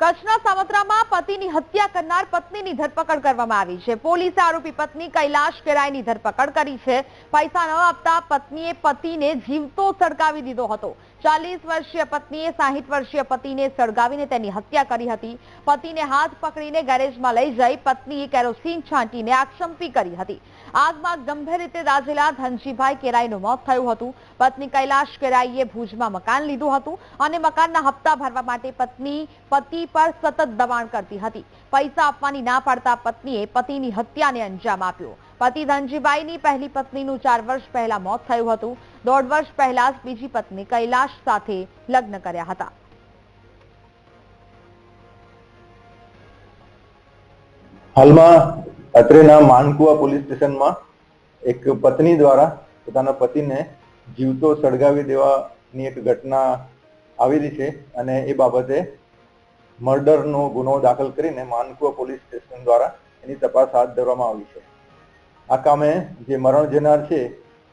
કચ્છના સાવત્રામાં પતિની હત્યા કરનાર પત્નીની ધરપકડ કરવામાં આવી છે. પોલીસે આરોપી પત્ની કૈલાશ કેરાયની ધરપકડ કરી છે. પૈસા ન આપતા પત્નીએ પતિને જીવતો સળગાવી દીધો હતો. ચાલીસ વર્ષીય પત્નીએ સાહીઠ વર્ષીય પતિને સળગાવીને તેની હત્યા કરી હતી. પતિને હાથ પકડીને ગેરેજમાં લઈ જઈ પત્નીએ કેરોસીન છાંટીને આગશંપી કરી હતી. આગમાં ગંભીર રીતે દાઝેલા ધનજીભાઈ કેરાઈનું મોત થયું હતું. પત્ની કૈલાશ કેરાઈએ ભુજમાં મકાન લીધું હતું અને મકાનના હપ્તા ભરવા માટે પત્ની, પતિ પર સતત દબાણ કરતી હતી. પૈસા આપવાની ના પાડતા પત્નીએ પતિની હત્યાને અંજામ આપ્યો. પતિ ધનજીભાઈની પહેલી પત્નીનું ચાર વર્ષ પહેલા મોત થયું હતું. દોઢ વર્ષ પહેલા જ બીજી પત્ની કૈલાશ સાથે લગ્ન કર્યા હતા. હાલમાં અત્રેના માનકુવા પોલીસ સ્ટેશનમાં એક પત્ની દ્વારા પોતાના પતિને જીવતો સળગાવી દેવાની એક ઘટના આવેલી છે અને એ બાબતે મર્ડરનો ગુનો દાખલ કરીને માનકુવા પોલીસ સ્ટેશન દ્વારા એની તપાસ હાથ ધરવામાં આવી છે. આ કામે જે મરણ જનાર છે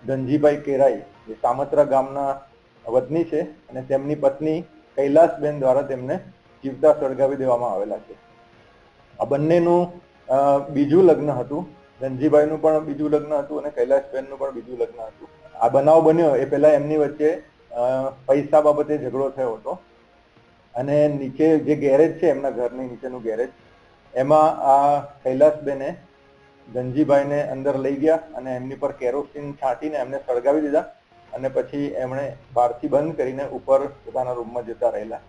ધનજીભાઈ કેરાઈ, જે સામત્રા ગામના વતની છે અને તેમની પત્ની કૈલાસબેન દ્વારા તેમને જીવતા સળગાવી દેવામાં આવેલા છે. આ બંનેનું બીજું લગ્ન હતું. ધનજીભાઈનું પણ બીજું લગ્ન હતું અને કૈલાસબેનનું પણ બીજું લગ્ન હતું. આ બનાવ બન્યો એ પહેલા એમની વચ્ચે પૈસા બાબતે ઝઘડો થયો હતો. અને નીચે જે ગેરેજ છે, એમના ઘરની નીચેનું ગેરેજ, એમાં આ કૈલાસબેને ધનજીભાઈને અંદર લઈ ગયા અને એમની પર કેરોસીન છાંટીને એમને સળગાવી દીધા અને પછી એમણે બહારથી બંધ કરીને ઉપર પોતાના રૂમમાં જતા રહેલા.